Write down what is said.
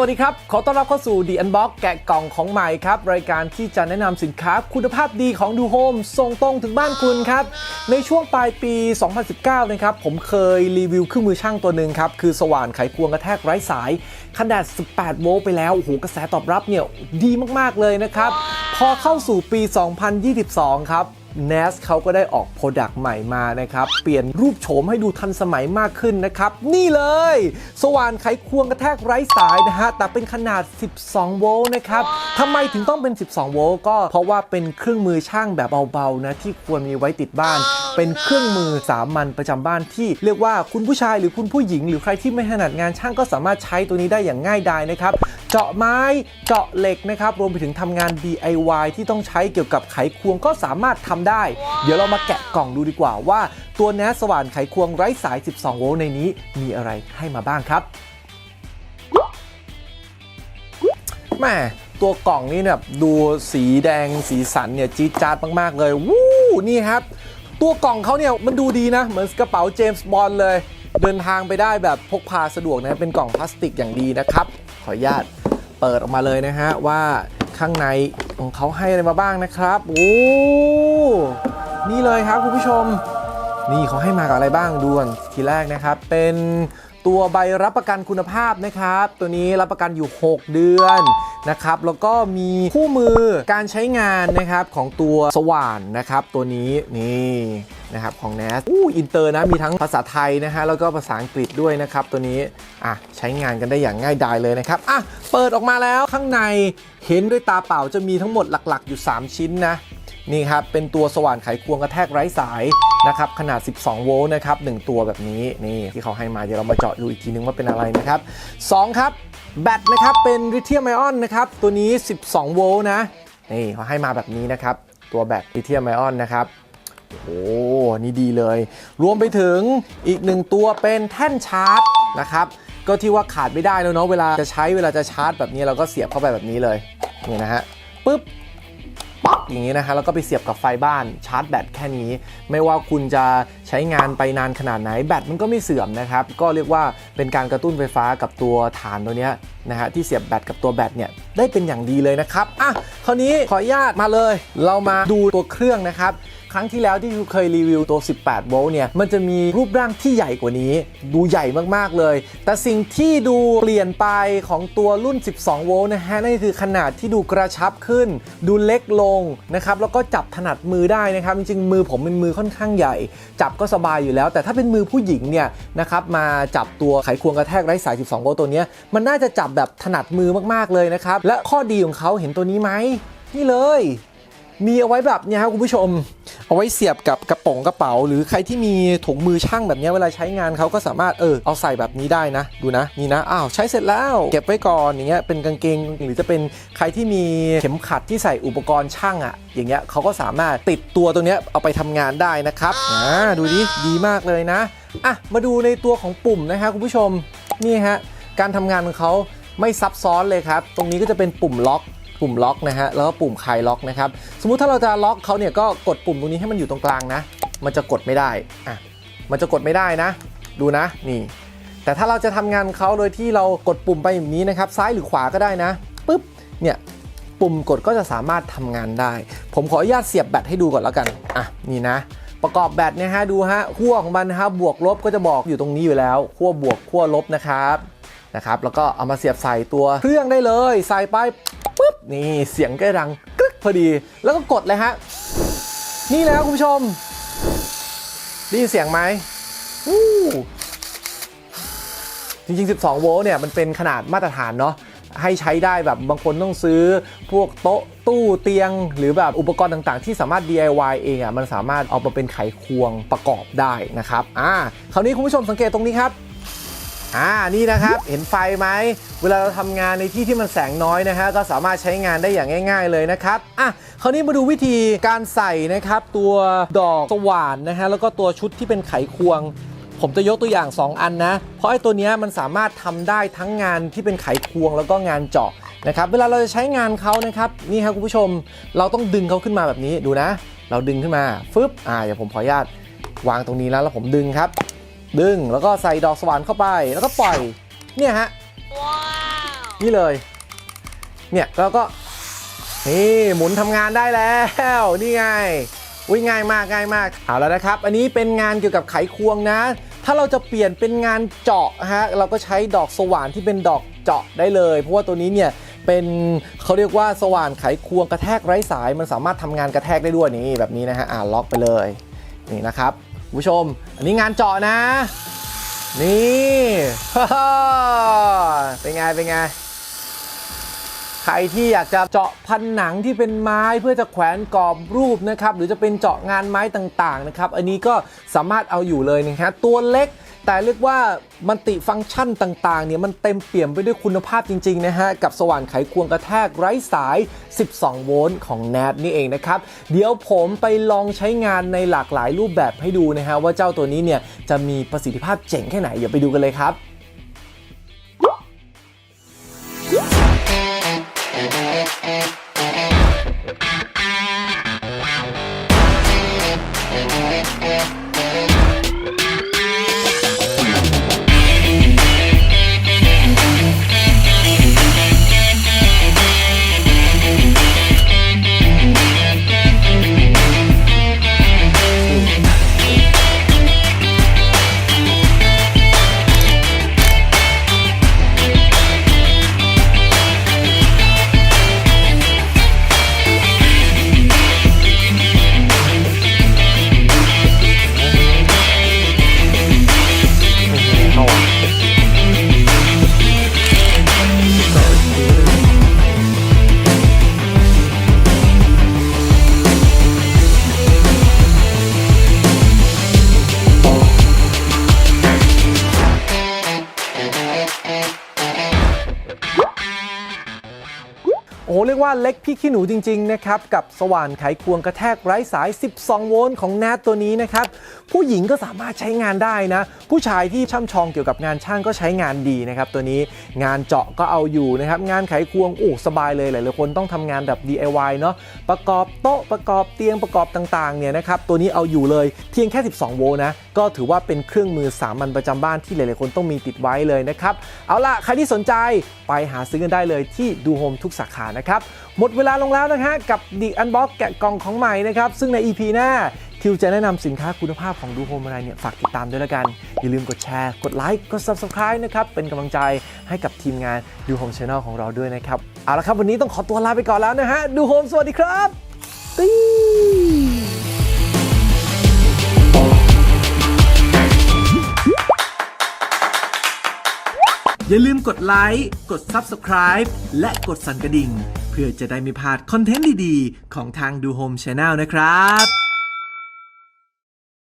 สวัสดีครับ ขอต้อนรับเข้าสู่ The Unbox แกะกล่องของใหม่ครับ รายการที่จะแนะนำสินค้าคุณภาพดีของดูโฮมส่งตรงถึงบ้านคุณครับ ในช่วงปลายปี 2019 นะครับ ผมเคยรีวิวเครื่องมือช่างตัวหนึ่งครับ คือสว่านไขควงกระแทกไร้สาย ขนาด 18 โวลต์ไปแล้ว โอ้โห กระแสตอบรับเนี่ยดีมากๆเลยนะครับ พอเข้าสู่ปี 2022 ครับ NAS เขาก็ได้ออกโปรดักต์ใหม่มานะครับ เปลี่ยนรูปโฉมให้ดูทันสมัยมากขึ้นนะครับ นี่เลย สว่านไขควงกระแทกไร้สายนะฮะ แต่เป็นขนาด 12 โวลต์นะครับทำไมถึงต้องเป็น 12 โวลต์ก็เพราะว่าเป็นเครื่องมือช่างแบบเบาๆนะที่ควรมีไว้ติดบ้าน เป็นเครื่องมือสามัญประจำบ้านที่เรียกว่าคุณผู้ชายหรือคุณผู้หญิง หรือใครที่ไม่ถนัดงานช่างก็สามารถใช้ตัวนี้ได้อย่างง่ายดายนะครับ เจาะไม้ เจาะเหล็กนะครับ รวมไปถึงทำงาน DIY ที่ต้องใช้เกี่ยวกับไขควงก็สามารถทำได้ เดี๋ยวเรามาแกะกล่องดูดีกว่าว่า ตัวแนสสว่านไขควงไร้สาย 12 โวลต์ในนี้มีอะไรให้มาบ้างครับแม่ตัวกล่องนี่เนี่ยดูสีแดงสีสันเนี่ยจี๊ดจ๊าดมาก ๆ เลยวู้นี่ครับ ตัวกล่องเขาเนี่ยมันดูดีนะ เหมือนกระเป๋าเจมส์บอลเลย เดินทางไปได้แบบพกพาสะดวกนะ เป็นกล่องพลาสติกอย่างดีนะครับ ขออนุญาตเปิดออกมาเลยนะฮะว่าข้างในของเขาให้อะไรมาบ้างนะครับโอ้นี่เลยครับคุณผู้ชม นี่เขาให้มากับอะไรบ้างดูก่อนทีแรกนะครับ เป็นตัวใบรับประกันคุณภาพนะครับ ตัวนี้รับประกันอยู่ 6 เดือนนะครับแล้วก็มีคู่มือการใช้งานนะครับของตัวสว่านนะครับ ตัวนี้นี่ นะครับของ NAS อู้อินเตอร์นะมีทั้งภาษาไทยนะฮะแล้วก็ภาษาอังกฤษด้วยนะครับตัวนี้อะใช้งานกันได้อย่างง่ายดายเลยนะครับอะเปิดออกมาแล้วข้างในเห็นด้วยตาเปล่าจะมีทั้งหมดหลักๆ อยู่ 3 ชิ้นนะนี่ครับเป็นตัวสว่านไขควงกระแทกไร้สายนะครับขนาด 12 โวลต์นะครับ1ตัวแบบนี้นี่ที่เขาให้มาเดี๋ยวเรามาเจาะดูอีกทีนึงว่าเป็นอะไรนะครับ2ครับแบตนะครับเป็นลิเธียมไอออนนะครับตัวนี้ 12 โวลต์นะนี่เขาให้มาแบบนี้นะครับตัวแบตลิเธียมไอออนนะครับ โอ้นี่ดีเลย รวมไปถึงอีกหนึ่งตัวเป็นแท่นชาร์จนะครับ ก็ที่ว่าขาดไม่ได้แล้วเนาะเวลาจะใช้เวลาจะชาร์จแบบนี้เราก็เสียบเข้าไปแบบนี้เลย นี่นะฮะปึ๊บป๊อ อย่างนี้นะฮะแล้วก็ไปเสียบกับไฟบ้านชาร์จแบตแค่นี้ ไม่ว่าคุณจะใช้งานไปนานขนาดไหนแบตมันก็ไม่เสื่อมนะครับ ก็เรียกว่าเป็นการกระตุ้นไฟฟ้ากับตัวฐานตัวเนี้ยนะฮะที่เสียบแบตกับตัวแบตเนี่ยได้เป็นอย่างดีเลยนะครับอะคราวนี้ขออนุญาตมาเลย เรามาดูตัวเครื่องนะครับครั้งที่แล้วที่เคยรีวิวตัว 18 โวลต์เนี่ย มันจะมีรูปร่างที่ใหญ่กว่านี้ ดูใหญ่มากๆเลย แต่สิ่งที่ดูเปลี่ยนไปของตัวรุ่น 12 โวลต์นะฮะ นั่นก็คือขนาดที่ดูกระชับขึ้น ดูเล็กลงนะครับแล้วก็จับถนัดมือได้นะครับจริงๆมือผมเป็นมือค่อนข้างใหญ่ จับก็สบายอยู่แล้ว แต่ถ้าเป็นมือผู้หญิงเนี่ยนะครับมาจับตัวไขควงกระแทกไร้สาย 12 โวลต์ตัวนี้มันน่าจะจับแบบถนัดมือมากๆเลยนะครับและข้อดีของเขาเห็นตัวนี้ไหมนี่เลย มีเอาไว้แบบนี้ครับคุณผู้ชม เอาไว้เสียบกับกระป๋องกระเป๋า หรือใครที่มีถุงมือช่างแบบนี้เวลาใช้งานเขาก็สามารถเออเอาใส่แบบนี้ได้นะ ดูนะนี่นะอ้าวใช้เสร็จแล้ว เก็บไว้ก่อนอย่างเงี้ยเป็นกางเกง หรือจะเป็นใครที่มีเข็มขัดที่ใส่อุปกรณ์ช่างอะ่ะ อย่างเงี้ยเขาก็สามารถติดตัวตัวเนี้ยเอาไปทำงานได้นะครับอ่าดูดิดีมากเลยนะอะมาดูในตัวของปุ่มนะครับคุณผู้ชมนี่ฮะการทำงานของเขาไม่ซับซ้อนเลยครับ ตรงนี้ก็จะเป็นปุ่มล็อก ปุ่มล็อกนะฮะแล้วก็ปุ่มคลายล็อกนะครับสมมุติถ้าเราจะล็อกเขาเนี่ยก็กดปุ่มตรงนี้ให้มันอยู่ตรงกลางนะ มันจะกดไม่ได้อะมันจะกดไม่ได้นะ ดูนะนี่ แต่ถ้าเราจะทำงานเขาโดยที่เรากดปุ่มไปแบบนี้นะครับ ซ้ายหรือขวาก็ได้นะปุ๊บเนี่ยปุ่มกดก็จะสามารถทำงานได้ ผมขออนุญาตเสียบแบตให้ดูก่อนแล้วกันอะนี่นะ ประกอบแบตเนี่ยฮะดูฮะขั้วของมันนะครับบวกลบก็จะบอกอยู่ตรงนี้อยู่แล้วขั้วบวกขั้วลบนะครับ นะครับแล้วก็เอามาเสียบใส่ตัวเครื่องได้เลย ใส่ไปปุ๊บนี่เสียงก็ดังกรึ๊กพอดี แล้วก็กดเลยฮะนี่แล้วคุณผู้ชมได้ยินเสียงไหมอู้จริง ๆ 12 โวลต์เนี่ยมันเป็นขนาดมาตรฐานเนาะให้ใช้ได้แบบบางคนต้องซื้อพวกโต๊ะตู้เตียง หรือแบบอุปกรณ์ต่างๆ ที่สามารถ DIY เองอะมันสามารถเอามาเป็นไขควงประกอบได้นะครับอ่าคราวนี้คุณผู้ชมสังเกตตรงนี้ครับ อ่านี่นะครับเห็นไฟไหมเวลาเราทำงานในที่ที่มันแสงน้อยนะฮะก็สามารถใช้งานได้อย่างง่าย ๆเลยนะครับอะคราวนี้มาดูวิธีการใส่นะครับตัวดอกสว่านนะฮะแล้วก็ตัวชุดที่เป็นไขควง ผมจะยกตัวอย่าง 2 อันนะ เพราะไอ้ตัวนี้มันสามารถทำได้ทั้งงานที่เป็นไขควงแล้วก็งานเจาะนะครับเวลาเราจะใช้งานเขานะครับนี่ครับคุณผู้ชม เราต้องดึงเขาขึ้นมาแบบนี้ดูนะ เราดึงขึ้นมาฟึบอ่าเดี๋ยวผมขออนุญาตวางตรงนี้แล้วแล้วผมดึงครับ ดึงแล้วก็ใส่ดอกสว่านเข้าไปแล้วก็ปล่อยเนี่ยฮะนี่เลย เนี่ยแล้วก็นี่หมุนทำงานได้แล้วนี่ไงอุ้ยง่ายมากง่ายมากเอาแล้วนะครับ อันนี้เป็นงานเกี่ยวกับไขควงนะ ถ้าเราจะเปลี่ยนเป็นงานเจาะฮะเราก็ใช้ดอกสว่านที่เป็นดอกเจาะได้เลย เพราะว่าตัวนี้เนี่ยเป็นเขาเรียกว่าสว่านไขควงกระแทกไร้สาย มันสามารถทำงานกระแทกได้ด้วยนี่แบบนี้นะฮะอ่าล็อกไปเลยนี่นะครับคุณ ผู้ชม อันนี้งานเจาะนะ นี่เป็นไง เป็นไง ใครที่อยากจะเจาะพันหนังที่เป็นไม้เพื่อจะแขวนกรอบรูปนะครับ หรือจะเป็นเจาะงานไม้ต่างๆนะครับ อันนี้ก็สามารถเอาอยู่เลยนะครับตัวเล็ก แต่เรียกว่ามันติฟังก์ชันต่างๆเนี่ยมันเต็มเปี่ยมไปด้วยคุณภาพจริงๆนะฮะ กับสว่านไขควงกระแทกไร้สาย 12 โวลต์ของ n a t นี่เองนะครับ เดี๋ยวผมไปลองใช้งานในหลากหลายรูปแบบให้ดูนะฮะ ว่าเจ้าตัวนี้เนี่ยจะมีประสิทธิภาพเจ๋งแค่ไหน เดี๋ยวไปดูกันเลยครับ เรียกว่าเล็กพี่ขี้หนูจริง ๆ นะครับ กับสว่านไขควงกระแทกไร้สาย 12 โวลต์ของ n a t ตัวนี้นะครับ ผู้หญิงก็สามารถใช้งานได้นะ ผู้ชายที่ช่ำชองเกี่ยวกับงานช่างก็ใช้งานดีนะครับ ตัวนี้งานเจาะก็เอาอยู่นะครับ งานไขควงโอ้สบายเลยหลายๆคนต้องทำงานแบบ DIY เนาะประกอบโต๊ะประกอบเตียงประกอบต่างๆเนี่ยนะครับตัวนี้เอาอยู่เลยเพียงแค่ 12 โวลต์นะก็ถือว่าเป็นเครื่องมือสามัญประจำบ้านที่หลายๆคนต้องมีติดไว้เลยนะครับเอาล่ะใครที่สนใจไปหาซื้อกันได้เลยที่ดูโฮมทุกสาขานะครับหมดเวลาลงแล้วนะฮะกับดิอันบ็อกแกะกล่องของใหม่นะครับ ซึ่งใน EP หน้าทิวจะแนะนำสินค้าคุณภาพของดูโฮมอะไรเนี่ยฝากติดตามด้วยละกัน อย่าลืมกดแชร์ กดไลค์ กด Subscribe นะครับ เป็นกำลังใจให้กับทีมงานดูโฮมช n แนลของเราด้วยนะครับ เอาละครับ วันนี้ต้องขอตัวลาไปก่อนแล้วนะฮะดูโฮมสวัสดีครับติ๊งอย่าลืมกดไลค์ กด Subscribe และกดสั่นกระดิ่ง พื่อจะได้ไม่พลาดคอนเทนต์ดีๆ ของทางดูโฮมชาแนลนะครับ